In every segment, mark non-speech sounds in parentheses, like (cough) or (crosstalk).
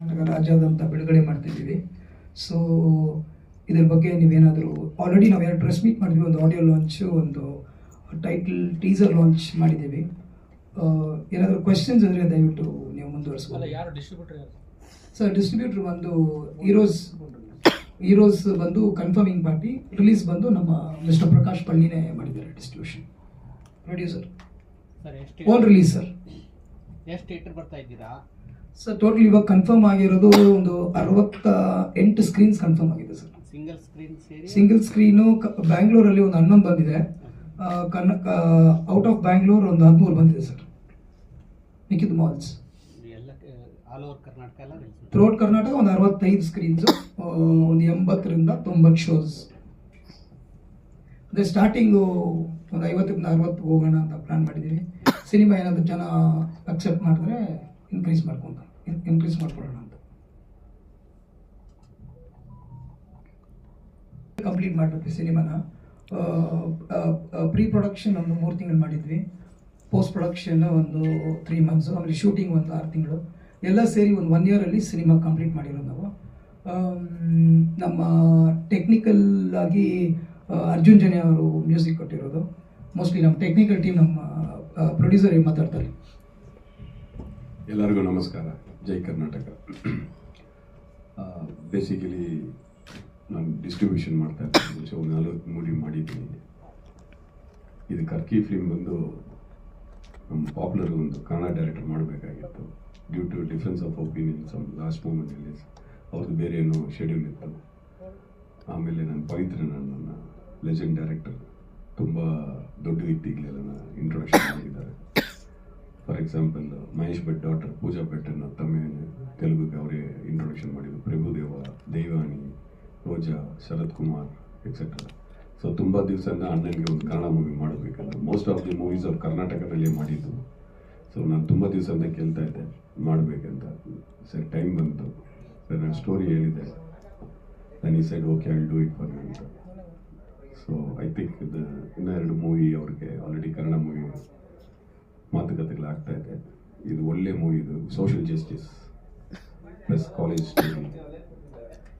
ಕರ್ನಾಟಕ ರಾಜ್ಯಾದ್ಯಂತ ಬಿಡುಗಡೆ ಮಾಡ್ತಿದ್ದೀವಿ. ಸೊ ಇದ್ರ ಬಗ್ಗೆ ನೀವೇನಾದರೂ ಆಲ್ರೆಡಿ ನಾವು ಎರಡು ಪ್ರೆಸ್ ಮೀಟ್ ಮಾಡಿದ್ವಿ ಒಂದು ಆಡಿಯೋ ಲಾಂಚು ಒಂದು ಟೈಟಲ್ ಟೀಸರ್ ಲಾಂಚ್ ಮಾಡಿದ್ದೀವಿ. ಏನಾದರೂ ಕ್ವೆಶನ್ಸ್ ಅಂದರೆ ದಯವಿಟ್ಟು ನೀವು ಮುಂದುವರಿಸ್ಬೋದು. ಯಾರು ಡಿಸ್ಟ್ರಿಬ್ಯೂಟರ್ ಯಾರು? ಸರ್ ಡಿಸ್ಟ್ರಿಬ್ಯೂಟರ್ ಬಂದು ಹೀರೋಸ್ ಈರೋಸ್ ಬಂದು ಕನ್ಫರ್ಮಿಂಗ್ ಪಾರ್ಟಿ ರಿಲೀಸ್ ಬಂದು ನಮ್ಮ ಮಿಸ್ಟರ್ ಪ್ರಕಾಶ್ ಪಳ್ಳಿನೇ ಮಾಡಿದ್ದಾರೆ ಡಿಸ್ಟ್ರಿಬ್ಯೂಷನ್ ಪ್ರೊಡ್ಯೂಸರ್ ಸರ್ ಎಷ್ಟು ಓನ್ ರಿಲೀಸ್ ಸರ್ ಎಷ್ಟು ಥಿಯೇಟರ್ ಬರ್ತಾ ಇದ್ದೀರಾ? ಸರ್ ಟೋಟಲ್ ಇವಾಗ ಕನ್ಫರ್ಮ್ ಆಗಿರೋದು ಒಂದು ಅರವತ್ತ ಎಂಟು ಸ್ಕ್ರೀನ್ಸ್ ಕನ್ಫರ್ಮ್ ಆಗಿದೆ ಸರ್? ಸಿಂಗಲ್ ಸ್ಕ್ರೀನ್ ಸೇರಿ ಸಿಂಗಲ್ ಸ್ಕ್ರೀನು ಬ್ಯಾಂಗ್ಳೂರಲ್ಲಿ ಒಂದು ಹನ್ನೊಂದು ಬಂದಿದೆ. ಕನ್ನಕ ಕನ್ನ ಔಟ್ ಆಫ್ ಬ್ಯಾಂಗ್ಳೂರ್ ಒಂದು ಹದಿಮೂರು ಬಂದಿದೆ ಸರ್ ನಿಖಿತ್ ಮಾಲ್ಸ್ ಎಲ್ಲ ಆಲ್ ಓವರ್ ಕರ್ನಾಟಕ ಎಲ್ಲ release ಥ್ರೋಟ್ ಕರ್ನಾಟಕ ಒಂದು ಅರವತ್ತೈದು ಸ್ಕ್ರೀನ್ಸು ಒಂದು ಎಂಬತ್ತರಿಂದ ತೊಂಬತ್ತು ಶೋಸ್ ಅದೇ ಸ್ಟಾರ್ಟಿಂಗು ಒಂದು ಐವತ್ತರಿಂದ ಅರವತ್ತು ಹೋಗೋಣ ಅಂತ ಪ್ಲ್ಯಾನ್ ಮಾಡಿದ್ದೀವಿ ಸಿನಿಮಾ ಏನಾದರೂ ಜನ ಅಕ್ಸೆಪ್ಟ್ ಮಾಡಿದ್ರೆ ಇನ್ಕ್ರೀಸ್ ಮಾಡ್ಕೊಂತ. ಇನ್ಕ್ರೀಸ್ ಮಾಡ್ಕೊಳ್ಳೋಣ ಅಂತ. ಕಂಪ್ಲೀಟ್ ಮಾಡಿಬಿಟ್ವಿ ಸಿನಿಮಾನ. ಪ್ರೀ ಪ್ರೊಡಕ್ಷನ್ ಒಂದು ಮೂರು ತಿಂಗಳು ಮಾಡಿದ್ವಿ. ಪೋಸ್ಟ್ ಪ್ರೊಡಕ್ಷನ್ ಒಂದು ತ್ರೀ ಮಂತ್ಸು ಆಮೇಲೆ ಶೂಟಿಂಗ್ ಒಂದು ಆರು ತಿಂಗಳು. ಎಲ್ಲ ಸೇರಿ ಒಂದು ಒನ್ ಇಯರಲ್ಲಿ ಸಿನಿಮಾ ಕಂಪ್ಲೀಟ್ ಮಾಡಿರೋದು ನಾವು. ನಮ್ಮ ಟೆಕ್ನಿಕಲ್ ಆಗಿ ಅರ್ಜುನ್ ಜನೆ ಅವರು ಮ್ಯೂಸಿಕ್ ಕೊಟ್ಟಿರೋದು. ಮೋಸ್ಟ್ಲಿ ನಮ್ಮ ಟೆಕ್ನಿಕಲ್ ಟೀಮ್ ನಮ್ಮ ಪ್ರೊಡ್ಯೂಸರ್ ಮಾತಾಡ್ತಾರೆ. ಎಲ್ಲರಿಗೂ ನಮಸ್ಕಾರ. ಜೈ ಕರ್ನಾಟಕ. ಬೇಸಿಕಲಿ ನಾನು ಡಿಸ್ಟ್ರಿಬ್ಯೂಷನ್ ಮಾಡ್ತಾ ಇದ್ದೀನಿ ಮುಂಚೆ ಒಂದು ನಾಲ್ಕು ಮೂವಿ ಮಾಡಿದ್ದೀನಿ. ಇದು ಕರ್ಕಿ ಫಿಲ್ಮ್ ಬಂದು ನಮ್ಮ ಪಾಪ್ಯುಲರ್ ಒಂದು ಕನ್ನಡ ಡೈರೆಕ್ಟರ್ ಮಾಡಬೇಕಾಗಿತ್ತು. Due to difference of opinion some last ಮೂಮೆಂಟಲ್ಲಿ ಅವ್ರದ್ದು ಬೇರೆ ಏನೋ ಶೆಡ್ಯೂಲ್ ಇತ್ತು. ಆಮೇಲೆ ನಾನು ಪವಿತ್ರ ನನ್ನ ಲೆಜೆಂಡ್ ಡೈರೆಕ್ಟರ್ ತುಂಬ ದೊಡ್ಡ ವ್ಯಕ್ತಿಗಳೆಲ್ಲ ಇಂಟ್ರೊಡಕ್ಷನ್ ಮಾಡಿದ್ದಾರೆ. For example Mahesh Bhatt daughter Pooja Bhatt ಅನ್ನೋ ಇಂಟ್ರೊಡಕ್ಷನ್ ಮಾಡಿದ್ರು ಪ್ರಭುದೇವ ದೈವಾನಿ, ರೋಜಾ ಶರತ್ ಕುಮಾರ್ ಎಕ್ಸೆಟ್ರಾ ಸೊ ತುಂಬ ದಿವಸದಿಂದ ಅಣ್ಣನಿಗೆ ಒಂದು ಕನ್ನಡ ಮೂವಿ ಮಾಡಬೇಕಲ್ಲ. ಮೋಸ್ಟ್ ಆಫ್ ದಿ ಮೂವೀಸ್ ಅವ್ರು ಕರ್ನಾಟಕದಲ್ಲೇ ಮಾಡಿದ್ದು. ಸೊ ನಾನು ತುಂಬ ದಿವಸದಿಂದ ಕೇಳ್ತಾ ಇದ್ದೆ. ಮಾಡಬೇಕಂತ. ಸರ್ ಟೈಮ್ ಬಂತು. ಸರ್ ಸ್ಟೋರಿ ಹೇಳಿದೆ ನಾನು ಈ side okay I do it for ಅಂತ. ಸೊ ಐ ಥಿಂಕ್ ಇದು ಇನ್ನೂ ಎರಡು ಮೂವಿ ಅವ್ರಿಗೆ ಆಲ್ರೆಡಿ ಕನ್ನಡ ಮೂವಿ ಮಾತುಕತೆಗಳಾಗ್ತಾ ಇದೆ. ಇದು ಒಳ್ಳೆ ಮೂವಿ ಇದು. ಸೋಷಿಯಲ್ ಜಸ್ಟಿಸ್ ಪ್ಲಸ್ ಕಾಲೇಜ್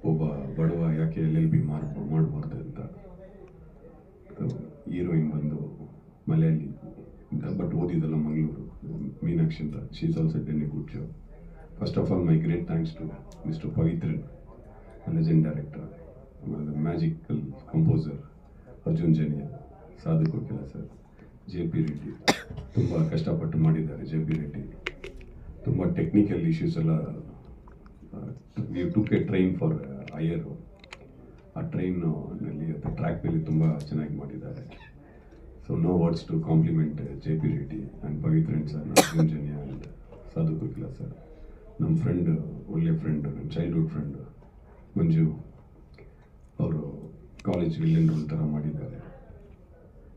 ಒಬ್ಬ ಬಡವ ಯಾಕೆ ಎಲ್ ಎಲ್ ಬಿ ಮಾಡ್ ಮಾಡಬಾರ್ದು ಅಂತ. ಹೀರೋಯಿನ್ ಬಂದು ಮಲೆಯಲ್ಲಿ ಬಟ್ ಓದಿದ್ದಲ್ಲ ಮಂಗಳೂರು, ಮೀನಾಕ್ಷಿ ಅಂತ. She's is also done a good job first of all my great thanks to mister Pavithran legend director ಆಮೇಲೆ magical composer Arjun Janya Sadhu Kokila sir J P Reddy ತುಂಬ ಕಷ್ಟಪಟ್ಟು ಮಾಡಿದ್ದಾರೆ ಜೆ ಪಿ ರೆಡ್ಡಿ ತುಂಬ technical issues ಎಲ್ಲ we took a train for hire ಆ ಟ್ರೈನಲ್ಲಿ ಮೇಲೆ ತುಂಬ ಚೆನ್ನಾಗಿ ಮಾಡಿದ್ದಾರೆ. So no words to compliment J P Reddy and Pavithran sir Arjun Janya and Sadhu Kokila sir ನಮ್ಮ ಫ್ರೆಂಡ್ ಒಳ್ಳೆ ಫ್ರೆಂಡ್ ನನ್ನ ಚೈಲ್ಡ್ಹುಡ್ ಫ್ರೆಂಡ್ ಮಂಜು ಅವರು ಕಾಲೇಜ್ ವಿಲ್ಲನ್ ರೋಲ್ ಥರ ಮಾಡಿದ್ದಾರೆ.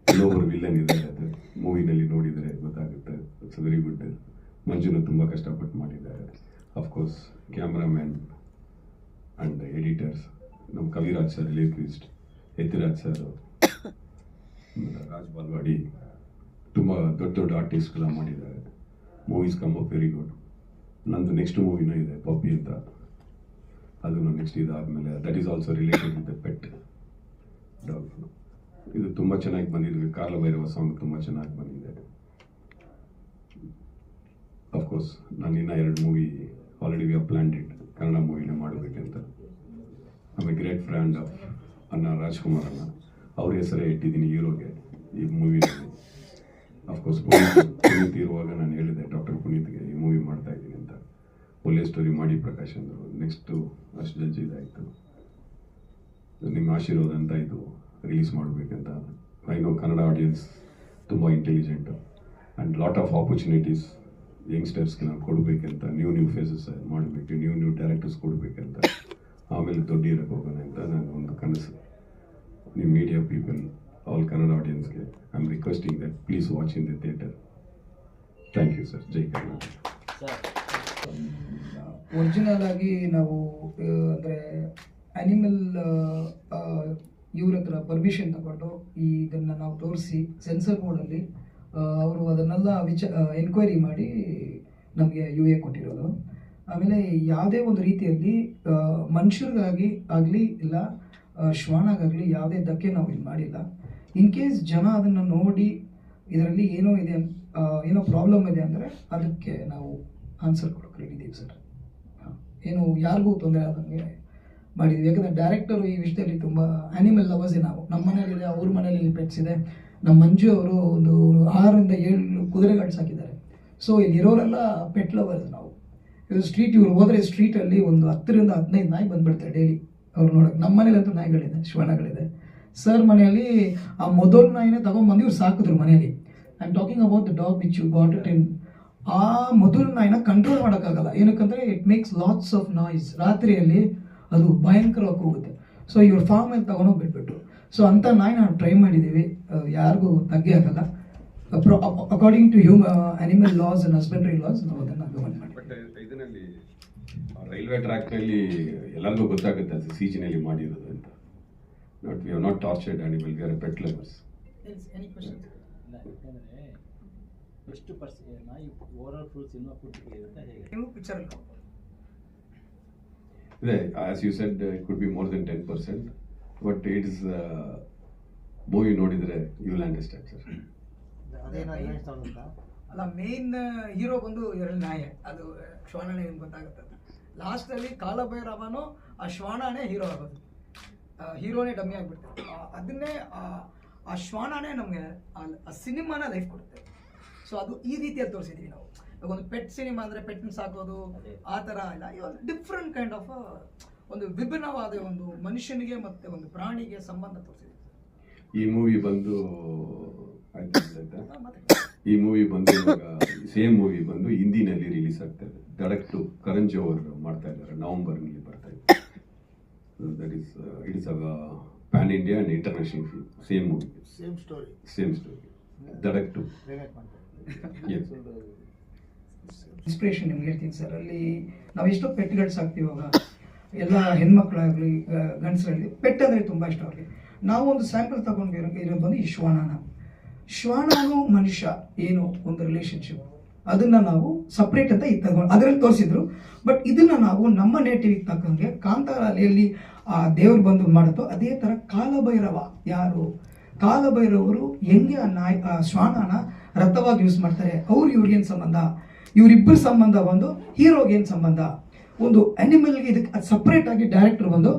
ಇನ್ನೊಬ್ಬರು ವಿಲ್ಲನ್ ಇದ್ದಾರೆ, ಅದು ಮೂವಿನಲ್ಲಿ ನೋಡಿದರೆ ಗೊತ್ತಾಗುತ್ತೆ. ಇಟ್ಸ್ ವೆರಿ ಗುಡ್ ಮಂಜುನ ತುಂಬ ಕಷ್ಟಪಟ್ಟು ಮಾಡಿದ್ದಾರೆ. ಅಫ್ಕೋರ್ಸ್ ಕ್ಯಾಮ್ರಾಮ್ಯಾನ್ ಆ್ಯಂಡ್ ಎಡಿಟರ್ಸ್ ನಮ್ಮ Kaviraj sir lyricist Yathiraj sir Raj Balwadi ತುಂಬ ದೊಡ್ಡ ದೊಡ್ಡ ಆರ್ಟಿಸ್ಟ್ಗಳ ಮಾಡಿದ್ದಾರೆ ಮೂವೀಸ್ ಕಮ್ ವೆರಿ ಗುಡ್ ನಂದು ನೆಕ್ಸ್ಟ್ ಮೂವಿನೂ ಇದೆ ಪಪ್ಪಿ ಅಂತ ಅದನ್ನು ನೆಕ್ಸ್ಟ್ ಇದಾದಮೇಲೆ that is also related with the pet dog ಇದು ತುಂಬ ಚೆನ್ನಾಗಿ ಬಂದಿದೆ ಕಾರ್ಲ ಭೈರವ ಸಾಂಗ್ ತುಂಬ ಚೆನ್ನಾಗಿ ಬಂದಿದೆ ಅಫ್ಕೋರ್ಸ್ ನಾನು ಇನ್ನೂ ಎರಡು movie already we planned it Kannada ಮೂವಿನ ಮಾಡಬೇಕಂತ ನಮ್ಮ ಗ್ರೇಟ್ ಫ್ರೆಂಡ್ ಆಫ್ ಅನ್ನ ರಾಜ್ಕುಮಾರ್ ಅನ್ನ ಅವ್ರ ಹೆಸರೇ ಇಟ್ಟಿದ್ದೀನಿ ಹೀರೋಗೆ ಈ ಮೂವಿನಲ್ಲಿ ಅಫ್ಕೋರ್ಸ್ ಪುನೀತ್ ಇರುವಾಗ ನಾನು ಹೇಳಿದೆ ಡಾಕ್ಟರ್ ಪುನೀತ್ಗೆ ಈ ಮೂವಿ ಮಾಡ್ತಾ ಇದ್ದೀನಿ ಅಂತ ಒಳ್ಳೆ ಸ್ಟೋರಿ ಮಾಡಿ ಪ್ರಕಾಶ್ ಅಂದರು ನೆಕ್ಸ್ಟು ಅಷ್ಟು ಜಡ್ಜ್ ಇದಾಯಿತು ನಿಮ್ಮ ಆಶೀರ್ವಾದ ಅಂತ ಇದು ರಿಲೀಸ್ ಮಾಡಬೇಕಂತ ಐ ನೋ ಕನ್ನಡ ಆಡಿಯನ್ಸ್ ತುಂಬ intelligent and lot of opportunities ಯಂಗ್ಸ್ಟರ್ಸ್ಗೆ ನಾವು ಕೊಡಬೇಕಂತ ನ್ಯೂ ನ್ಯೂ ಫೇಸಸ್ ಮಾಡಬೇಕು ನ್ಯೂ ನ್ಯೂ ಡೈರೆಕ್ಟರ್ಸ್ ಕೊಡಬೇಕಂತ ಆಮೇಲೆ ದೊಡ್ಡ ಇರಕ್ಕೆ ಹೋಗೋಣ ಅಂತ ನಾನು ಒಂದು ಕನಸು. ನಿಮ್ಮ media people all Kannada ಆಡಿಯನ್ಸ್ಗೆ I am requesting that please watch in the theatre thank you sir Jai Karnataka sir original ಆಗಿ ನಾವು ಅಂದರೆ ಆ್ಯನಿಮಲ್ ಇವ್ರ ಹತ್ರ ಪರ್ಮಿಷನ್ ತಗೊಂಡು ಈ ಇದನ್ನು ನಾವು ತೋರಿಸಿ ಸೆನ್ಸರ್ ಮೋಡಲ್ಲಿ ಅವರು ಅದನ್ನೆಲ್ಲ ವಿಚ ಎನ್ಕ್ವೈರಿ ಮಾಡಿ ನಮಗೆ ಯು ಎ ಕೊಟ್ಟಿರೋದು. ಆಮೇಲೆ ಯಾವುದೇ ಒಂದು ರೀತಿಯಲ್ಲಿ ಮನುಷ್ಯರಿಗಾಗಿ ಆಗಲಿ ಇಲ್ಲ ಶ್ವಾನಾಗಾಗಲಿ ಯಾವುದೇ ಧಕ್ಕೆ ನಾವು ಇಲ್ಲಿ ಮಾಡಿಲ್ಲ. ಇನ್ ಕೇಸ್ ಜನ ಅದನ್ನು ನೋಡಿ ಇದರಲ್ಲಿ ಏನೋ ಇದೆ ಏನೋ ಪ್ರಾಬ್ಲಮ್ ಇದೆ ಅಂದರೆ ಅದಕ್ಕೆ ನಾವು ಆನ್ಸರ್ ಕೊಡೋಕೆ ರೆಡಿ ಇದ್ದೀವಿ ಸರ್. ಏನು ಯಾರಿಗೂ ತೊಂದರೆ ಆದಂಗೆ ಮಾಡಿದ್ವಿ. ಯಾಕಂದರೆ ಡೈರೆಕ್ಟರು ಈ ವಿಷಯದಲ್ಲಿ ತುಂಬ ಆ್ಯನಿಮಲ್ ಲವರ್ಸೇ ನಾವು. ನಮ್ಮ ಮನೇಲಿದೆ ಅವ್ರ ಮನೇಲಿ ಪೆಟ್ಸ್ ಇದೆ. ನಮ್ಮ ಮಂಜು ಅವರು ಒಂದು ಆರರಿಂದ ಏಳು ಕುದುರೆಗಳು ಸಾಕಿದ್ದಾರೆ. ಸೊ ಇಲ್ಲಿ ಇರೋರೆಲ್ಲ ಪೆಟ್ ಲವರ್ಸ್ ನಾವು. ಇದು ಸ್ಟ್ರೀಟ್ ಇವ್ರು ಹೋದರೆ ಸ್ಟ್ರೀಟಲ್ಲಿ ಒಂದು ಹತ್ತರಿಂದ ಹದಿನೈದು ನಾಯಿ ಬಂದುಬಿಡ್ತಾರೆ ಡೈಲಿ ಅವ್ರು ನೋಡೋಕೆ ನಮ್ಮ ಮನೇಲಂತೂ ನಾಯಿಗಳಿದೆ ಶ್ವಾನಗಳಿದೆ ಸರ್ ಮನೆಯಲ್ಲಿ ಆ ಮೊದಲು ನಾಯಿನೇ ತಗೊಂಬಂದು ಇವ್ರು ಸಾಕಿದ್ರು ಮನೆಯಲ್ಲಿ. I am talking about the dog which you got it in ಆ ಮೊದಲು ನಾಯಿನ ಕಂಟ್ರೋಲ್ ಮಾಡೋಕ್ಕಾಗಲ್ಲ. ಏನಕ್ಕಂದರೆ it makes lots of noise ರಾತ್ರಿಯಲ್ಲಿ ಅದು ಭಯಂಕರವಾಗಿ ಹೋಗುತ್ತೆ ಸೊ ಇವ್ರ ಫಾರ್ಮಲ್ಲಿ ತಗೊಂಡೋಗಿ ಬಿಟ್ಬಿಟ್ಟು ಸೊ ಅಂಥ ನಾಯಿ ನಾವು ಟ್ರೈ ಮಾಡಿದ್ದೀವಿ ಯಾರಿಗೂ ತಗ್ಗೆ ಆಗಲ್ಲ. According to human animal laws and husbandry laws ನಾವು ಅದನ್ನು ಗಮನ ಮಾಡಿ. ಬಟ್ ಇದರಲ್ಲಿ ರೈಲ್ವೆ ಟ್ರ್ಯಾಕ್ನಲ್ಲಿ ಎಲ್ಲರಿಗೂ ಗೊತ್ತಾಗುತ್ತೆ ಅದು ಸೀಜಿನಲ್ಲಿ ಮಾಡಿರೋದು ಅಂತ. Not we have not tortured animal we are pet lovers ಇಲ್ಲ ಯಾಕಂದ್ರೆ ಎಷ್ಟು ಪರ್ಸ್ ನಾಯಿ ಓವರ್ ಆಲ್ ಫುಲ್ ಫುಡ್ ಅಂತ ನೀವು ಇದೆ as you said it could be more than ten percent but it is movie ನೋಡಿದರೆ ಯು ವಿಲ್ ಅಂಡರ್ಸ್ಟ್ಯಾಂಡ್ ಸರ್ ಅಲ್ಲ main hero ಬಂದು ಎರಡು ನಾಯಿ. ಅದು ಶ್ವಾನನೇ ಏನು ಗೊತ್ತಾಗುತ್ತೆ ಲಾಸ್ಟಲ್ಲಿ ಕಾಲಭೈರವನು ಆ ಶ್ವಾನನೇ ಹೀರೋ ಆಗೋದು. ಹೀರೋನೇ ಡಮ್ಮಿ ಆಗಿಬಿಡ್ತಾರೆ ಅದನ್ನೇ ಆ- ಆ ಶ್ವಾನನೇ ನಮಗೆ ಆ ಸಿನಿಮಾನ ಲೈಫ್ ಕೊಡುತ್ತೆ. ಸೊ ಅದು ಈ ರೀತಿಯಲ್ಲಿ ತೋರಿಸಿದ್ವಿ ನಾವು. ಇವಾಗ ಒಂದು ಪೆಟ್ ಸಿನಿಮಾ ಅಂದರೆ ಪೆಟ್ನ ಸಾಕೋದು ಆ ಥರ ಇಲ್ಲ. ಇವಾಗ ಡಿಫ್ರೆಂಟ್ ಕೈಂಡ್ ಆಫ್ ಒಂದು ವಿಭಿನ್ನವಾದ ಒಂದು ಮನುಷ್ಯನಿಗೆ ಮತ್ತೆ ಒಂದು ಪ್ರಾಣಿಗೆ ಸಂಬಂಧ ತೋರಿಸಿದೆ. ಈ ಮೂವಿ ಬಂದು ಈ ಮೂವಿ ಬಂದು ಇವಾಗ ಸೇಮ್ ಮೂವಿ ಬಂದು ಹಿಂದಿನಲ್ಲಿ ರಿಲೀಸ್ ಆಗ್ತಾ ಇದೆ. ಡೈರೆಕ್ಟ್ ಟು ಕರಣ್ ಜೋಹರ್ ಮಾಡ್ತಾ ಇದ್ದಾರೆ ನವೆಂಬರ್ನಲ್ಲಿ ಬರ್ತಾ ಇದೆ. That is it is a pan India and international film same movie same story same story direct inspiration ನಿಮ್ಗೆ ಹೇಳ್ತೀನಿ ಸರ್ ಅಲ್ಲಿ ನಾವು ಎಷ್ಟೋ ಪೆಟ್ಗಳು ಸಾಕ್ತೀವಿ ಇವಾಗ. ಎಲ್ಲ ಹೆಣ್ಮಕ್ಳಾಗಲಿ ಗಂಡಸರಾಗಲಿ ಅಂದರೆ ತುಂಬ ಇಷ್ಟ ಅವ್ರಿಗೆ. ನಾವು ಒಂದು ಸ್ಯಾಂಪಲ್ ತಗೊಂಡಿರೋ ಇರೋ ಬಂದು ಈ ಶ್ವಾನನ. ಶ್ವಾನನು ಮನುಷ್ಯ ಏನು ಒಂದು ರಿಲೇಶನ್ಶಿಪ್ ಅದನ್ನ ನಾವು ಸಪ್ರೇಟ್ ಅಂತ ಇದು ತಗೊಂಡು ಅದರಲ್ಲಿ ತೋರಿಸಿದ್ರು. ಬಟ್ ಇದನ್ನ ನಾವು ನಮ್ಮ ನೇಟಿವಿಗೆ ತಕ್ಕಂಗೆ ಕಾಂತಾರಲೆಯಲ್ಲಿ, ಆ, ದೇವ್ರು ಬಂದು ಮಾಡುತ್ತೋ ಅದೇ ಥರ ಕಾಲಭೈರವ ಯಾರು? ಕಾಲಭೈರವರು ಹೆಂಗೆ ಆ ನಾಯ್, ಆ ಶ್ವಾನನ ರಥವಾಗಿ ಯೂಸ್ ಮಾಡ್ತಾರೆ? ಅವ್ರು ಇವ್ರಿಗೇನು ಸಂಬಂಧ? ಇವರಿಬ್ಬರ ಸಂಬಂಧ ಒಂದು ಹೀರೋಗೇನು ಸಂಬಂಧ? ಒಂದು ಅನಿಮಲ್ಗೆ ಇದಕ್ಕೆ ಅದು ಸಪ್ರೇಟ್ ಆಗಿ ಡೈರೆಕ್ಟರ್ ಬಂದು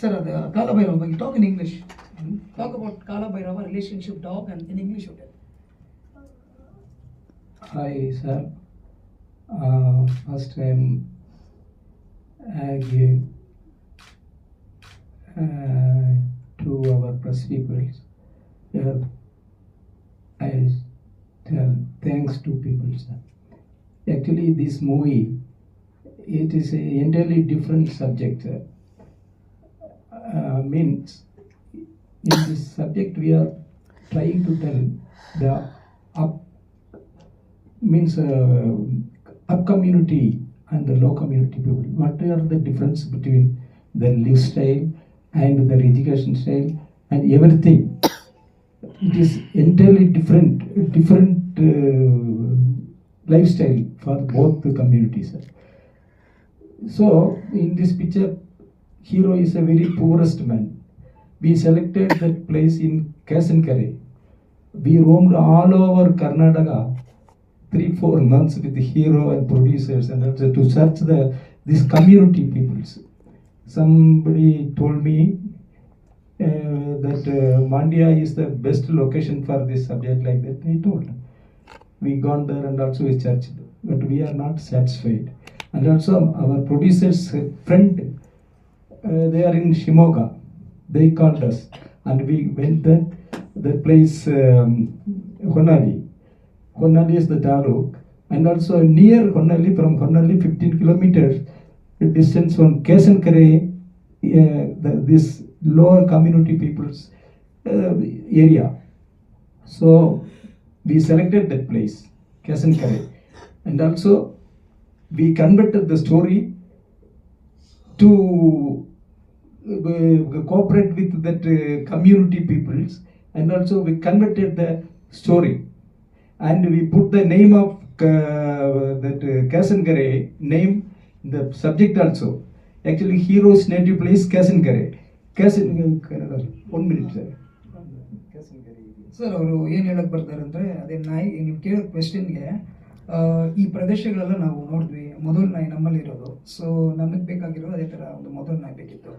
ಸರ್ ಅದು ಕಾಲಭೈರವ ಬಗ್ಗೆ talk in English talk about Kalabhairava relationship talk and in English Hi, sir. Uh, first time I give uh, to our press people. Uh, I tell thanks to people, sir. Actually, this movie, it is a entirely different subject. Uh, means in this subject we are trying to tell the up means uh, up community and the low community people. What are the difference between their lifestyle and their education style and everything? It is entirely different, different uh, lifestyle for both the communities. So in this picture, hero is a very poorest man. We selected that place in Kasankare. We roamed all over Karnataka three four months with the hero and producers and to search the these community peoples. Somebody told me uh, that uh, Mandya is the best location for this subject like that. I told. We gone there and also we searched, but we are not satisfied. And also our producers friend, uh, they are in Shimoga. They called us and we went there. The place um, Honali. Honali is the taluk, and also near Honali from Honali 15 kilometers distance from Kesankare, uh, this lower community people's uh, area. So we selected that place, Kesankare, and also we converted the story to uh, cooperate with that uh, community peoples, and also we converted the story and we put the name of uh, that uh, Kasangare name the subject also. Actually, hero's native place Kasinkare. Kasinkare, one minute, sir. Kasinkare. Sir ಅವರು ಏನು ಹೇಳಕ್ ಬರ್ತಾರೆ ಅಂದರೆ ಅದೇ ನಾಯಿ ನೀವು ಕೇಳೋ ಕ್ವೆಶನ್ಗೆ ಈ ಪ್ರದೇಶಗಳೆಲ್ಲ ನಾವು ನೋಡಿದ್ವಿ. ಮೊದಲ ನಾಯಿ ನಮ್ಮಲ್ಲಿರೋದು ಸೊ ನಮಗೆ ಬೇಕಾಗಿರೋದು ಅದೇ ಥರ ಒಂದು ಮೊದಲ ನಾಯಿ ಬೇಕಿತ್ತು.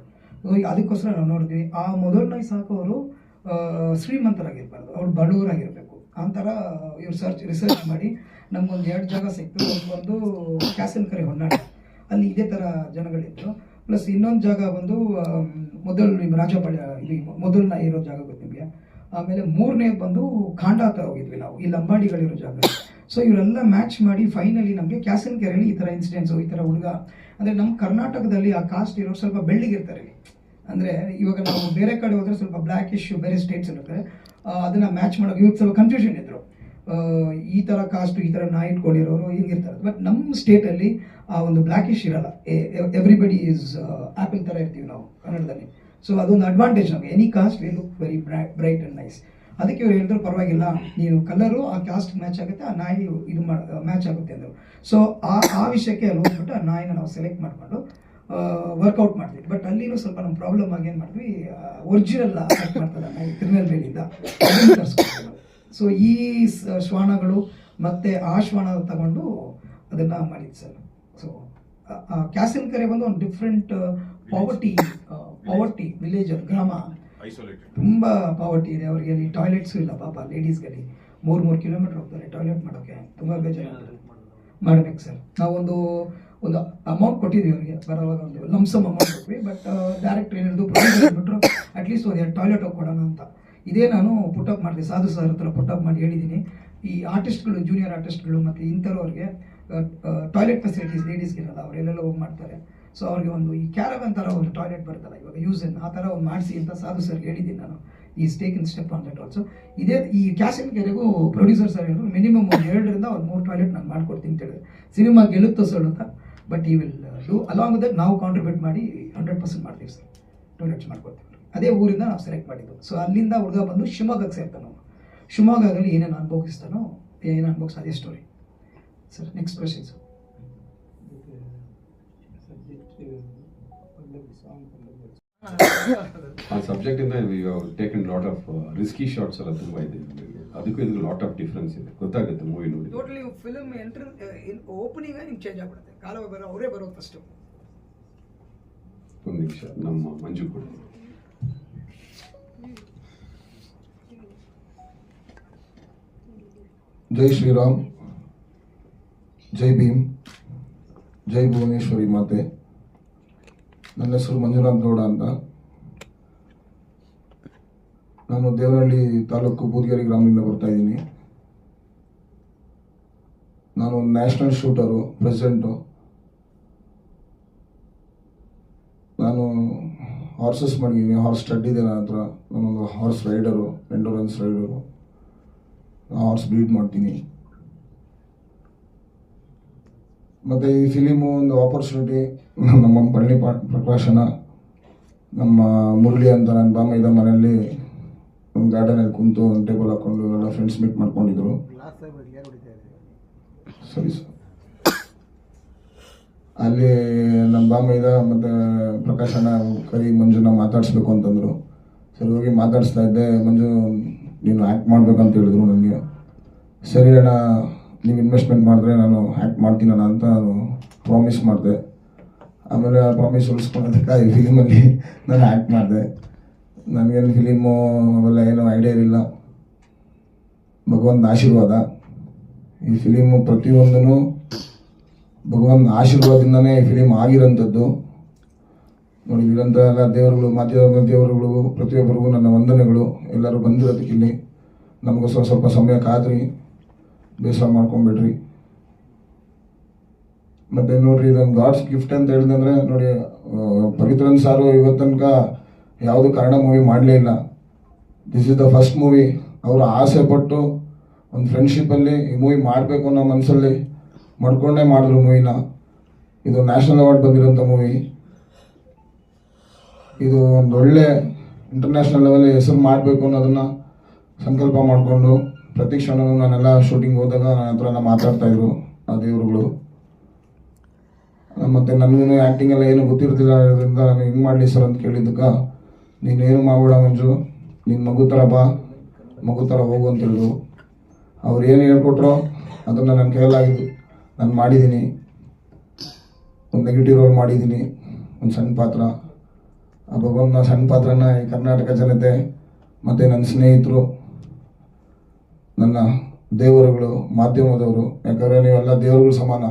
ಅದಕ್ಕೋಸ್ಕರ ನಾವು ನೋಡಿದ್ವಿ. ಆ ಮೊದಲು ನಾಯಿ ಸಾಕೋರು ಶ್ರೀಮಂತರಾಗಿರಬಾರ್ದು. ಅವ್ರು ಬಡವರಾಗಿರಬೇಕು. ಆ ಥರ ಇವ್ರು ಸರ್ಚ್ ರಿಸರ್ಚ್ ಮಾಡಿ ನಮ್ಗೊಂದು ಎರಡು ಜಾಗ ಸಿಕ್ತು. ಒಂದು ಕ್ಯಾಸಲ್ ಕರೆ ಹೊನ್ನಾಡ ಅಲ್ಲಿ ಇದೇ ಥರ ಜನಗಳಿದ್ರು. ಪ್ಲಸ್ ಇನ್ನೊಂದು ಜಾಗ ಬಂದು ಮೊದಲು ನಿಮ್ಮ ರಾಜಪಾಳ್ಯ ಇಲ್ಲಿ ಮೊದಲು ನಾ ಇರೋ ಜಾಗ ಗೊತ್ತು ನಿಮಗೆ? ಆಮೇಲೆ ಮೂರನೇ ಬಂದು ಖಾಂಡ ಹತ್ರ ಹೋಗಿದ್ವಿ ನಾವು. ಈ ಲಂಬಾಡಿಗಳಿರೋ ಜಾಗ. ಸೊ ಇವರೆಲ್ಲ ಮ್ಯಾಚ್ ಮಾಡಿ ಫೈನಲಿ ನಮಗೆ ಕ್ಯಾಸನ್ ಕೆರೆಯಲ್ಲಿ ಈ ಥರ ಇನ್ಸಿಡೆಂಟ್ಸು ಈ ಥರ ಹುಡುಗ. ಅಂದರೆ ನಮ್ಮ ಕರ್ನಾಟಕದಲ್ಲಿ ಆ ಕಾಸ್ಟ್ ಇರೋರು ಸ್ವಲ್ಪ ಬೆಳ್ಳಿಗಿರ್ತಾರೆ ಅಂದರೆ ಇವಾಗ ನಾವು ಬೇರೆ ಕಡೆ ಹೋದರೆ ಸ್ವಲ್ಪ ಬ್ಲ್ಯಾಕ್ ಇಶ್ಯೂ ಬೇರೆ ಸ್ಟೇಟ್ಸ್ ಇರುತ್ತೆ ಅದನ್ನು ಮ್ಯಾಚ್ ಮಾಡೋಕೆ ಇವಾಗ ಸ್ವಲ್ಪ ಕನ್ಫ್ಯೂಷನ್ ಇದ್ರು. ಈ ಥರ ಕಾಸ್ಟ್ ಈ ಥರ ನಾ ಇಟ್ಕೊಂಡಿರೋರು ಹಿಂಗಿರ್ತಾರೆ ಬಟ್ ನಮ್ಮ ಸ್ಟೇಟಲ್ಲಿ ಆ ಒಂದು ಬ್ಲ್ಯಾಕ್ ಇಶ್ ಇರಲ್ಲ ಎವ್ರಿಬಡಿ ಈಸ್ ಆ್ಯಪಲ್ ಥರ ಇರ್ತೀವಿ ನಾವು ಕನ್ನಡದಲ್ಲಿ. ಸೊ ಅದೊಂದು ಅಡ್ವಾಂಟೇಜ್ ನಮಗೆ. Any cost we look very bright and nice ಅದಕ್ಕೆ ಇವ್ರು ಹೇಳಿದ್ರು, ಪರವಾಗಿಲ್ಲ ನೀವು ಕಲರು ಆ ಕ್ಯಾಸ್ಟ್ ಮ್ಯಾಚ್ ಆಗುತ್ತೆ, ಆ ನಾಯಿ ಇದು ಮ್ಯಾಚ್ ಆಗುತ್ತೆ ಅಂದರು. ಸೊ ಆ ಆ ವಿಷಯಕ್ಕೆ ಅಲ್ಲಿ ಹೋಗ್ಬಿಟ್ಟು ಆ ನಾಯಿನ ನಾವು ಸೆಲೆಕ್ಟ್ ಮಾಡಿಕೊಂಡು ವರ್ಕೌಟ್ ಮಾಡಿದ್ವಿ ಬಟ್ ಅಲ್ಲಿನೂ ಸ್ವಲ್ಪ ನಮ್ಮ ಪ್ರಾಬ್ಲಮ್ ಆಗಿ ಏನು ಮಾಡಿದ್ವಿ ಒರಿಜಿನಲ್ ಆಕ್ಟ್ ಮಾಡ್ತಲ್ಲ ನಾಯಿ ತರಿಸ್ಕೊಂಡು ಸೊ ಈ ಶ್ವಾನಗಳು ಮತ್ತೆ ಆ ಶ್ವಾನ ತಗೊಂಡು ಅದನ್ನ ಮಾಡಿದ್ದು ಸರ್. ಸೊ ಕ್ಯಾಸಿನ್ ಕರೆ ಬಂದು ಒಂದು ಡಿಫ್ರೆಂಟ್ ಪಾವರ್ಟಿ ಪಾವರ್ಟಿ ವಿಲೇಜ್ ಗ್ರಾಮ ತುಂಬ ಪಾವರ್ಟಿ ಇದೆ. ಅವರಿಗೆ ಅಲ್ಲಿ ಟಾಯ್ಲೆಟ್ಸು ಇಲ್ಲ ಪಾಪ ಲೇಡೀಸ್ಗಲ್ಲಿ ಮೂರು ಮೂರು ಕಿಲೋಮೀಟರ್ ಹೋಗ್ತಾರೆ ಟಾಯ್ಲೆಟ್ ಮಾಡೋಕ್ಕೆ ತುಂಬ ಬೇಜಾರು ಮಾಡ್ಬೇಕು ಸರ್ ನಾವೊಂದು ಒಂದು ಅಮೌಂಟ್ ಕೊಟ್ಟಿದ್ವಿ ಅವರಿಗೆ. ಬರೋವಾಗ ಒಂದು ಲಮ್ಸಮ್ ಅಮೌಂಟ್ ಕೊಟ್ವಿ. ಬಟ್ ಡೈರೆಕ್ಟ್ ಏನಿರೋದು ಬಿಟ್ಟರು ಅಟ್ಲೀಸ್ಟ್ ಒಂದು ಎರಡು ಟಾಯ್ಲೆಟ್ ಹೋಗಿ ಕೊಡೋಣ ಅಂತ. ಇದೇ ನಾನು ಪುಟಪ್ ಮಾಡಿದೆ. ಸಾಧು ಸರ್ ಹತ್ರ ಪುಟಪ್ ಮಾಡಿ ಹೇಳಿದ್ದೀನಿ. ಈ ಆರ್ಟಿಸ್ಟ್ಗಳು ಜೂನಿಯರ್ ಆರ್ಟಿಸ್ಟ್ಗಳು ಮತ್ತು ಇಂಥವ್ರಿಗೆ ಟಾಯ್ಲೆಟ್ ಫೆಸಿಲಿಟೀಸ್ ಲೇಡೀಸ್ಗೆ ಇರಲ್ಲ. ಅವರೆಲ್ಲೆಲ್ಲ ಹೋಗಿ ಮಾಡ್ತಾರೆ. ಸೊ ಅವ್ರಿಗೆ ಒಂದು ಈ ಕ್ಯಾರವನ್ ಥರ ಒಂದು ಟಾಯ್ಲೆಟ್ ಬರುತ್ತಲ್ಲ, ಇವಾಗ ಯೂಸ್ ಆ ಥರ ಒಂದು ಮಾಡಿಸಿ ಅಂತ ಸಾಧು ಸರ್ ಹೇಳಿದ್ದೀನಿ ನಾನು. ಈ stake in step on that also ಇದೇ ಈ ಕ್ಯಾಶಿನ್ ಕೆರೆಗೂ ಪ್ರೊಡ್ಯೂಸರ್ ಸರ್ ಹೇಳಿದ್ರು ಮಿನಿಮಮ್ ಒಂದು ಎರಡರಿಂದ ಒಂದು ಮೂರು ಟಾಯ್ಲೆಟ್ ನಾನು ಮಾಡ್ಕೊಡ್ತೀನಿ, ಅಂತ ಹೇಳಿದ್ರು. ಸಿನಿಮಾ ಗೆಲ್ಲುತ್ತೋ ಅಂತ but we will do along with ನಾವು ಕಾಂಟ್ರಿಬ್ಯೂಟ್ ಮಾಡಿ ಹಂಡ್ರೆಡ್ ಪರ್ಸೆಂಟ್ ಮಾಡ್ತೀವಿ ಸರ್ ಟಾಯ್ಲೆಟ್ಸ್ ಮಾಡ್ಕೊಡ್ತೀವಿ ಅದೇ ಊರಿಂದ ನಾವು ಸೆಲೆಕ್ಟ್ ಮಾಡಿದ್ದು. ಸೊ ಅಲ್ಲಿಂದ ಹುಡುಗ ಬಂದು ಶಿವಮೊಗ್ಗಕ್ಕೆ ಸೇರ್ತಾನೆ ಅವನು. ಶಿವಮೊಗ್ಗದಲ್ಲಿ ಏನೇನು ಅನುಭವಿಸ್ತಾನೋ, ಏನೇನು ಅನುಭವಿಸ್ತಾನೆ, ಅದೇ story sir next question sir ಆ ಸಬ್ಜೆಕ್ಟ್ ಇಂದ taken lot of risky shots ಎಲ್ಲ ತುಂಬಾ ಇದೆ ಅದಕ್ಕೂ ಇದಕ್ಕೆ ಲಾಟ್ ಆಫ್ ಡಿಫ್ರೆನ್ಸ್ ಇದೆ. ಗೊತ್ತಾಗುತ್ತೆ ಮೂವಿ ನೋಡಿ. ಟೋಟಲಿ ಫಿಲ್ಮ್ ಎಂಟ್ರ್ ಓಪನಿಂಗ್ ನಿಮ್ಗೆ ಚೇಂಜ್ ಆಗ್ಬಿಡುತ್ತೆ. ಕಾಲ ಬರೋ ಅವರೇ ಬರೋ ಫಸ್ಟ್ ಒಂದು ನಿಮಿಷ ನಮ್ಮ ಮಂಜು ಕೂಡ. ಜೈ ಶ್ರೀರಾಮ್ ಜೈ ಭೀಮ್ ಜೈ ಭುವನೇಶ್ವರಿ ಮಾತೆ. ನನ್ನ ಹೆಸರು ಮಂಜುನಾಥ್ ಗೌಡ ಅಂತ. ನಾನು ದೇವನಹಳ್ಳಿ ತಾಲೂಕು ಬೂದಿಗೆರೆ ಗ್ರಾಮದಿಂದ ಬರ್ತಾ ಇದ್ದೀನಿ. ನಾನು ನ್ಯಾಷನಲ್ ಶೂಟರು, ಪ್ರೆಸಿಡೆಂಟು. ನಾನು ಹಾರ್ಸಸ್ ಮಾಡಿದ್ದೀನಿ ಹಾರ್ಸ್ ಸ್ಟಡ್ ಇದೆ ನನ್ನ ಹತ್ರ. ನಾನೊಂದು horse rider endurance rider horse breed ಮಾಡ್ತೀನಿ. ಮತ್ತು ಈ ಫಿಲಿಮು ಒಂದು ಆಪರ್ಚುನಿಟಿ ನಮ್ಮ ಪಳ್ಳಿ ಪ್ರಕಾಶನ, ನಮ್ಮ ಮುರಳಿ ಅಂತ ನನ್ನ ಬಾಮ ಇದ್ದ ಮನೆಯಲ್ಲಿ ಒಂದು ಗಾರ್ಡನಲ್ಲಿ ಕುಂತು ಒಂದು ಟೇಬಲ್ ಹಾಕ್ಕೊಂಡು ಎಲ್ಲ ಫ್ರೆಂಡ್ಸ್ ಮೀಟ್ ಮಾಡ್ಕೊಂಡಿದ್ರು. ಸರಿ ಸರ್. ಅಲ್ಲಿ ನಮ್ಮ ಬಾಮೈದ ಮತ್ತು ಪ್ರಕಾಶನ, ಕರಿ ಮಂಜುನ ಮಾತಾಡಿಸ್ಬೇಕು ಅಂತಂದರು. ಸರಿ, ಹೋಗಿ ಮಾತಾಡಿಸ್ತಾ ಇದ್ದೆ, ಮಂಜು, ನೀನು ಆ್ಯಕ್ಟ್ ಮಾಡಬೇಕಂತ ಹೇಳಿದ್ರು ನನಗೆ ಸರಿ ಅಣ್ಣ ನೀವು ಇನ್ವೆಸ್ಟ್ಮೆಂಟ್ ಮಾಡಿದ್ರೆ ನಾನು ಆ್ಯಕ್ಟ್ ಮಾಡ್ತೀನಣ್ಣ ಅಂತ ನಾನು ಪ್ರಾಮಿಸ್ ಮಾಡಿದೆ. ಆಮೇಲೆ ಆ ಪ್ರಾಮಿಸ್ ಉಳಿಸ್ಕೊಳೋದಕ್ಕೆ ಈ ಫಿಲಿಮಲ್ಲಿ ನಾನು ಆ್ಯಕ್ಟ್ ಮಾಡಿದೆ. ನನಗೇನು ಫಿಲಿಮು ಅವೆಲ್ಲ ಏನೂ ಐಡಿಯಾ ಇರಲಿಲ್ಲ. ಭಗವಂತನ ಆಶೀರ್ವಾದ. ಈ ಫಿಲಿಮು ಪ್ರತಿಯೊಂದೂ ಭಗವಂತನ ಆಶೀರ್ವಾದದಿಂದನೇ ಈ ಫಿಲಿಮ್ ಆಗಿರೋಂಥದ್ದು. ನೋಡಿ ಇರೋಂಥ ಎಲ್ಲ ದೇವರುಗಳು, ಮಾಧ್ಯಮ ದೇವರುಗಳು, ಪ್ರತಿಯೊಬ್ಬರಿಗೂ ನನ್ನ ವಂದನೆಗಳು. ಎಲ್ಲರೂ ಬಂದಿರೋದಕ್ಕಿಲ್ಲಿ ನಮಗೋಸ್ಕರ ಸ್ವಲ್ಪ ಸಮಯ ಕಾದ್ರಿ. ಬೇಸರ ಮಾಡ್ಕೊಂಬಿಡ್ರಿ ಮತ್ತೆ ನೋಡ್ರಿ, ಇದೊಂದು ಗಾಡ್ಸ್ ಗಿಫ್ಟ್ ಅಂತ ಹೇಳಿದಂದ್ರೆ ನೋಡಿ ಪವಿತ್ರನ್ ಸಾರು ಇವತ್ತು ತನಕ ಯಾವುದು ಕನ್ನಡ ಮೂವಿ ಮಾಡಲೇ ಇಲ್ಲ. This is the first movie ಅವರು ಆಸೆ ಪಟ್ಟು ಒಂದು ಫ್ರೆಂಡ್ಶಿಪ್ಪಲ್ಲಿ ಈ ಮೂವಿ ಮಾಡಬೇಕು ಅನ್ನೋ ಮನಸ್ಸಲ್ಲಿ ಮಾಡ್ಕೊಂಡೇ ಮಾಡಿದ್ರು ಮೂವಿನ. ಇದು ನ್ಯಾಷನಲ್ ಅವಾರ್ಡ್ ಬಂದಿರೋಂಥ ಮೂವಿ. ಇದು ಒಂದು ಒಳ್ಳೆ ಇಂಟರ್ನ್ಯಾಷನಲ್ ಲೆವೆಲ್ ಹೆಸರು ಮಾಡಬೇಕು ಅನ್ನೋದನ್ನ ಸಂಕಲ್ಪ ಮಾಡಿಕೊಂಡು ಪ್ರತಿ ಕ್ಷಣವೂ ನಾನೆಲ್ಲ ಶೂಟಿಂಗ್ ಹೋದಾಗ ನನ್ನ ಹತ್ರ ಎಲ್ಲ ಮಾತಾಡ್ತಾ ಇದ್ರು, ಆ ದೇವರುಗಳು. ಮತ್ತು ನನಗೂ ಆ್ಯಕ್ಟಿಂಗ್ ಎಲ್ಲ ಏನು ಗೊತ್ತಿರ್ತಿಲ್ಲ ಅದರಿಂದ ನಾನು ಹಿಂಗೆ ಮಾಡಲಿ ಸರ್ ಅಂತ ಕೇಳಿದ್ದಕ್ಕೆ ನೀನೇನು ಮಾಡ್ಬೇಡ ಮಂಜು ನಿನ್ನ ಮಗು ಥರ ಬಾ, ಮಗು ಥರ ಹೋಗು ಅಂತ ಹೇಳಿದ್ರು. ಅವ್ರು ಏನು ಹೇಳ್ಕೊಟ್ರೋ ಅದನ್ನು ನನ್ನ ಕೈಯಲ್ಲಾಗಿದ್ದು ನಾನು ಮಾಡಿದ್ದೀನಿ ಒಂದು ನೆಗೆಟಿವ್ ರೋಲ್ ಮಾಡಿದ್ದೀನಿ ಒಂದು ಸಣ್ಣ ಪಾತ್ರ. ಆ ಭಗವಂತನ ಸಣ್ಣ ಪಾತ್ರನ ಈ ಕರ್ನಾಟಕ ಜನತೆ ಮತ್ತು ನನ್ನ ಸ್ನೇಹಿತರು ನನ್ನ ದೇವರುಗಳು, ಮಾಧ್ಯಮದವರು, ಯಾಕಂದರೆ ನೀವೆಲ್ಲ ದೇವರುಗಳು ಸಮಾನ.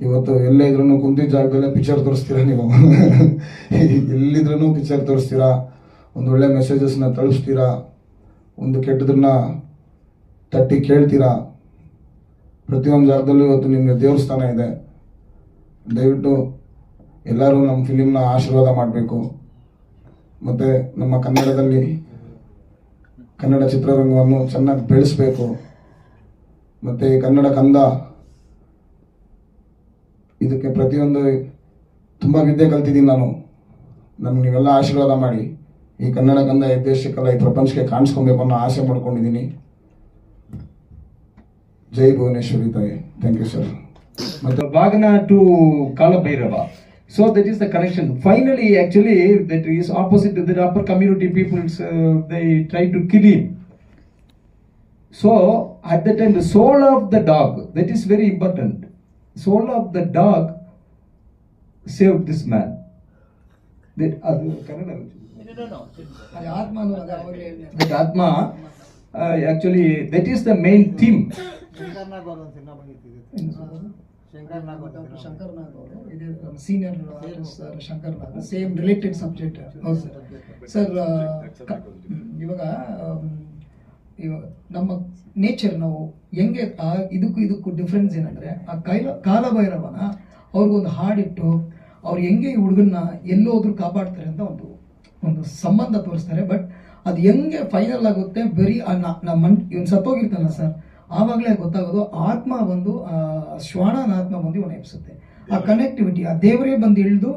ಇವತ್ತು ಎಲ್ಲೇ ಇದ್ರೂ ಕುಂತಿದ್ದ ಜಾಗದಲ್ಲೇ ಪಿಕ್ಚರ್ ತೋರಿಸ್ತೀರಾ ನೀವು? (laughs) ಎಲ್ಲಿದ್ರೂ ಪಿಕ್ಚರ್ ತೋರಿಸ್ತೀರಾ? ಒಂದು ಒಳ್ಳೆ ಮೆಸೇಜಸ್ನ ತಳಿಸ್ತೀರಾ ಒಂದು ಕೆಟ್ಟದನ್ನ ತಟ್ಟಿ ಕೇಳ್ತೀರಾ? ಪ್ರತಿಯೊಂದು ಜಾಗದಲ್ಲೂ ಇವತ್ತು ನಿಮಗೆ ದೇವಸ್ಥಾನ ಇದೆ. ದಯವಿಟ್ಟು ಎಲ್ಲರೂ ನಮ್ಮ ಫಿಲಿಮ್ನ ಆಶೀರ್ವಾದ ಮಾಡಬೇಕು. ಮತ್ತು ನಮ್ಮ ಕನ್ನಡದಲ್ಲಿ ಕನ್ನಡ ಚಿತ್ರರಂಗವನ್ನು ಚೆನ್ನಾಗಿ ಬೆಳೆಸಬೇಕು. ಮತ್ತು ಕನ್ನಡ ಕಂದ ಇದಕ್ಕೆ ಪ್ರತಿಯೊಂದು ತುಂಬ ವಿದ್ಯೆ ಕಲ್ತಿದ್ದೀನಿ ನಾನು. ನಮ್ಗೆ ನೀವೆಲ್ಲ ಆಶೀರ್ವಾದ ಮಾಡಿ ಈ ಕನ್ನಡ ಕಂದ ಈ ಈ ಪ್ರಪಂಚಕ್ಕೆ ಕಾಣಿಸ್ಕೊಬೇಕು ಅನ್ನೋ ಆಸೆ ಮಾಡ್ಕೊಂಡಿದ್ದೀನಿ ಜೈ ಭುವನೇಶ್ವರಿ ತಾಯಿ. ಥ್ಯಾಂಕ್ ಯು ಸರ್ ಮತ್ತು Vagana to Kalabhairava. So that is the connection. Finally, actually, that is opposite to the upper community people. Uh, they try to kill him. So at that time, the soul of the dog that is very important. Soul of the dog saved this man. That uh, no, no, no. That atma uh, actually that is the main theme. Shankar Nag ಅವ್ರ senior sir Shankar Nag same related subject ಹೌದು sir sir ಇವಾಗ ಇವಾಗ ನಮ್ಮ nature ನಾವು ಹೆಂಗೆ ಆ ಇದಕ್ಕೂ ಇದಕ್ಕೂ ಡಿಫ್ರೆನ್ಸ್ ಏನಂದ್ರೆ ಆ ಕೈಲ ಕಾಲಭೈರವನ ಅವ್ರಿಗೊಂದು ಹಾಡಿಟ್ಟು ಅವ್ರು ಹೆಂಗೆ ಈ ಹುಡುಗನ್ನ ಎಲ್ಲೋದ್ರು ಕಾಪಾಡ್ತಾರೆ ಅಂತ ಒಂದು ಒಂದು ಸಂಬಂಧ ತೋರಿಸ್ತಾರೆ. ಬಟ್ ಅದು ಹೆಂಗೆ ಫೈನಲ್ ಆಗುತ್ತೆ ಬರೀ ಆ ನ- ನಮ್ಮ ಮನ್ ಇವನ್ ಸತ್ತೋಗಿರ್ತಾನಲ್ಲ ಸರ್ ಆವಾಗಲೇ ಗೊತ್ತಾಗೋದು ಆತ್ಮ ಬಂದು ಆ ಶ್ವಾನನ ಆತ್ಮ ಬಂದು ಇವನ ಎಬ್ಸುತ್ತೆ ಆ ಕನೆಕ್ಟಿವಿಟಿ ಆ ದೇವರೇ ಬಂದು ಇಳಿದು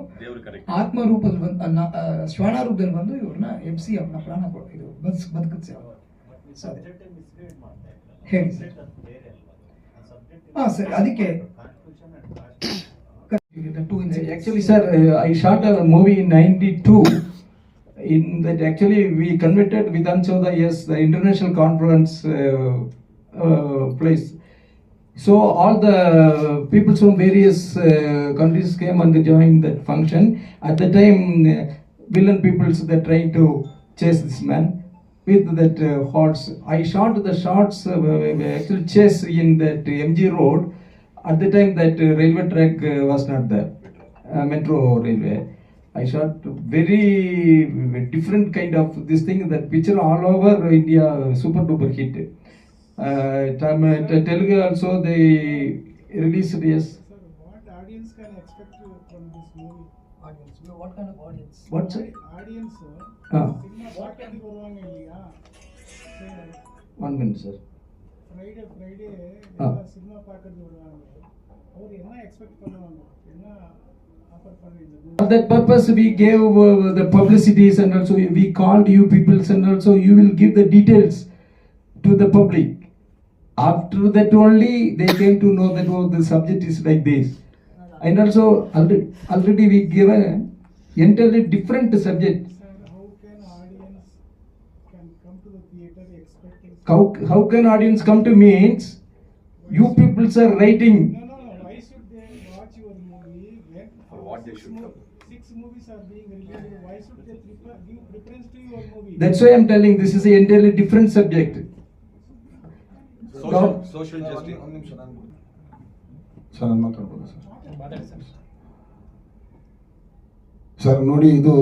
ಆತ್ಮ ರೂಪದಲ್ಲಿ ಬಂದು ಶ್ವಾನ ರೂಪದಲ್ಲಿ ಬಂದು ಇವ್ರನ್ನ ಎಬ್ಸಿ ಅವ್ರನ್ನ ಪ್ರಾಣ ಕೊಡ್ತಿದ್ರು ಇದು ಬದುಕ್ ಬದುಕಿಸಿ ಸರ್ ಹೇಳಿ. ಸರ್ ಹಾಂ ಸರ್ ಅದಕ್ಕೆ too (coughs) Actually, sir, uh, I shot a movie in '92. In that, actually, we converted Vidhan international conference the international conference uh, place. So all the people from various uh, countries came and joined that function. At the time, uh, villain peoples they tried to chase this man with that uh, horse. I shot the shots uh, actually chase in that MG road. At the time, that uh, railway track uh, was not there, uh, metro railway. I shot very different kind of this thing. That picture all over India, super duper hit. Uh, uh, Telugu also they released yes. What audience can expect from this movie? Audience. What kind of audience? What? Audience, sir. Ah. What can go wrong, One minute, sir. Friday Friday cinema பார்க்கறது வருவாங்க அவர் என்ன expect பண்ணுவாங்க என்ன For that purpose, we gave uh, the publicities and also we called you people and also you will give the details to the public. After that only they came to know that oh, the subject is like this. And also already, already we give a entirely different subject. How can audience come to the theater expecting? How, can audience come to means you people are writing. No, no, no. Why should they watch your movie when For what they six should come. Six movies are being released. Why should they prefer, give preference to your movie? That's why I'm telling this is an entirely different subject. Social, justice justice. ಒಂದು ನಿಮಿಷ ನಾನು sir ನಾನು ಮಾತಾಡ್ಬೋದಾ sir? Sir. Sir ನೋಡಿ ಇದು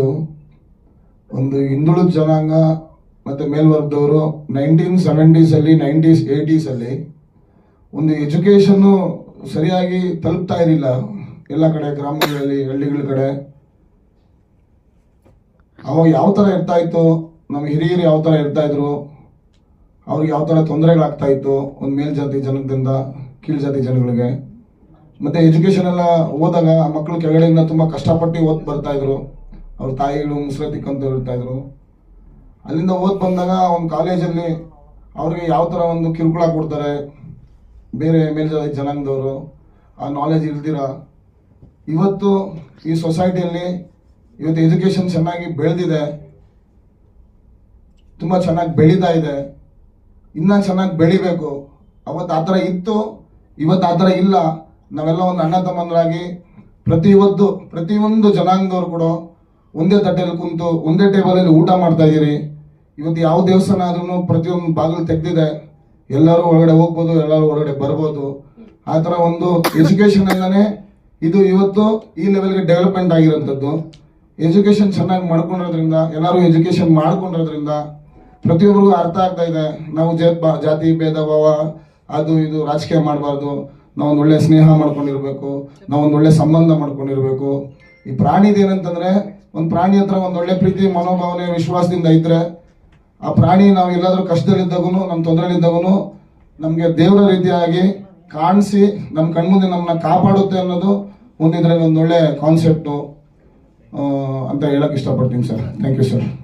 ಒಂದು ಹಿಂದುಳಿದ ಜನಾಂಗ ಮತ್ತು ಮೇಲ್ವರ್ಗದವರು ನೈನ್ಟೀನ್ ಸೆವೆಂಟೀಸಲ್ಲಿ ನೈಂಟೀಸ್ ಏಯ್ಟೀಸಲ್ಲಿ ಒಂದು ಎಜುಕೇಷನ್ನು ಸರಿಯಾಗಿ ತಲುಪ್ತಾ ಇರಲಿಲ್ಲ ಎಲ್ಲ ಕಡೆ ಗ್ರಾಮಗಳಲ್ಲಿ ಹಳ್ಳಿಗಳ ಕಡೆ. ಅವಾಗ ಯಾವ ಥರ ಇರ್ತಾ ಇತ್ತು? ನಮ್ಮ ಹಿರಿಯರು ಯಾವ ಥರ ಇರ್ತಾ ಇದ್ರು? ಅವ್ರಿಗೆ ಯಾವ ಥರ ತೊಂದರೆಗಳಾಗ್ತಾ ಇತ್ತು, ಒಂದು ಮೇಲ್ಜಾತಿ ಜನದಿಂದ ಕೀಳ್ಜಾತಿ ಜನಗಳಿಗೆ. ಮತ್ತು ಎಜುಕೇಷನ್ ಎಲ್ಲ ಓದಾಗ ಮಕ್ಕಳು ಕೆಳಗಡೆಯಿಂದ ತುಂಬ ಕಷ್ಟಪಟ್ಟು ಓದ್ ಬರ್ತಾಯಿದ್ರು ಅವ್ರ ತಾಯಿಗಳು ಮುಸ್ರೆ ತಿಕ್ಕಂತ ಹೇಳ್ತಾಯಿದ್ರು ಅಲ್ಲಿಂದ ಓದ್ ಬಂದಾಗ ಒಂದು ಕಾಲೇಜಲ್ಲಿ ಅವ್ರಿಗೆ ಯಾವ ಥರ ಒಂದು ಕಿರುಕುಳ ಕೊಡ್ತಾರೆ, ಬೇರೆ ಮೇಲ್ಜಾತಿ ಜನಾಂಗದವರು, ಆ ನಾಲೆಜ್ ಇಲ್ದಿರ? ಇವತ್ತು ಈ ಸೊಸೈಟಿಯಲ್ಲಿ ಇವತ್ತು ಎಜುಕೇಷನ್ ಚೆನ್ನಾಗಿ ಬೆಳೆದಿದೆ. ತುಂಬ ಚೆನ್ನಾಗಿ ಬೆಳೀತಾ ಇದೆ. ಇನ್ನೂ ಚೆನ್ನಾಗಿ ಬೆಳಿಬೇಕು. ಅವತ್ತು ಆ ಥರ ಇತ್ತು ಇವತ್ತು ಆ ಥರ ಇಲ್ಲ. ನಾವೆಲ್ಲ ಒಂದು ಅಣ್ಣ ತಮ್ಮಂದರಾಗಿ ಪ್ರತಿಯೊಂದು ಪ್ರತಿಯೊಂದು ಜನಾಂಗದವ್ರು ಕೂಡ ಒಂದೇ ತಟ್ಟೆಯಲ್ಲಿ ಕುಂತು, ಒಂದೇ ಟೇಬಲಲ್ಲಿ ಊಟ ಮಾಡ್ತಾ ಇದ್ದೀರಿ. ಇವತ್ತು ಯಾವ ದೇವಸ್ಥಾನ ಆದ್ರೂ ಪ್ರತಿಯೊಂದು ಬಾಗಿಲು ತೆಗ್ದಿದೆ. ಎಲ್ಲರೂ ಒಳಗಡೆ ಹೋಗ್ಬೋದು, ಎಲ್ಲರೂ ಹೊರಗಡೆ ಬರ್ಬೋದು. ಆ ಥರ ಒಂದು ಎಜುಕೇಷನ್ ಇಂದಾನೆ ಇದು ಇವತ್ತು ಈ ಲೆವೆಲ್ಗೆ ಡೆವಲಪ್ಮೆಂಟ್ ಆಗಿರೋಂಥದ್ದು. ಎಜುಕೇಷನ್ ಚೆನ್ನಾಗಿ ಮಾಡ್ಕೊಂಡಿರೋದ್ರಿಂದ, ಎಲ್ಲರೂ ಎಜುಕೇಷನ್ ಮಾಡ್ಕೊಂಡಿರೋದ್ರಿಂದ ಪ್ರತಿಯೊಬ್ಬರಿಗೂ ಅರ್ಥ ಆಗ್ತಾ ಇದೆ. ನಾವು ಜಾತಿ ಭೇದ ಭಾವ, ಅದು ಇದು ರಾಜಕೀಯ ಮಾಡಬಾರ್ದು. ನಾವು ಒಳ್ಳೆ ಸ್ನೇಹ ಮಾಡ್ಕೊಂಡಿರ್ಬೇಕು. ನಾವು ಒಳ್ಳೆ ಸಂಬಂಧ ಮಾಡ್ಕೊಂಡಿರ್ಬೇಕು. ಈ ಪ್ರಾಣಿದು ಏನಂತಂದ್ರೆ, ಒಂದು ಪ್ರಾಣಿ ಹತ್ರ ಒಂದು ಪ್ರೀತಿ, ಮನೋಭಾವನೆ, ವಿಶ್ವಾಸದಿಂದ ಇದ್ರೆ, ಆ ಪ್ರಾಣಿ ನಾವು ಎಲ್ಲಾದ್ರೂ ಕಷ್ಟದಲ್ಲಿದ್ದಾಗೂ ನಮ್ಮ ತೊಂದರೆಲಿದ್ದಾಗೂ ನಮಗೆ ದೇವರ ರೀತಿಯಾಗಿ ಕಾಣಿಸಿ ನಮ್ಮ ಕಣ್ಮುಂದೆ ನಮ್ಮನ್ನ ಕಾಪಾಡುತ್ತೆ ಅನ್ನೋದು ಒಂದಿದ್ರೆ ಒಂದೊಳ್ಳೆ ಕಾನ್ಸೆಪ್ಟು ಅಂತ ಹೇಳಕ್ ಇಷ್ಟಪಡ್ತೀನಿ ಸರ್. Thank you sir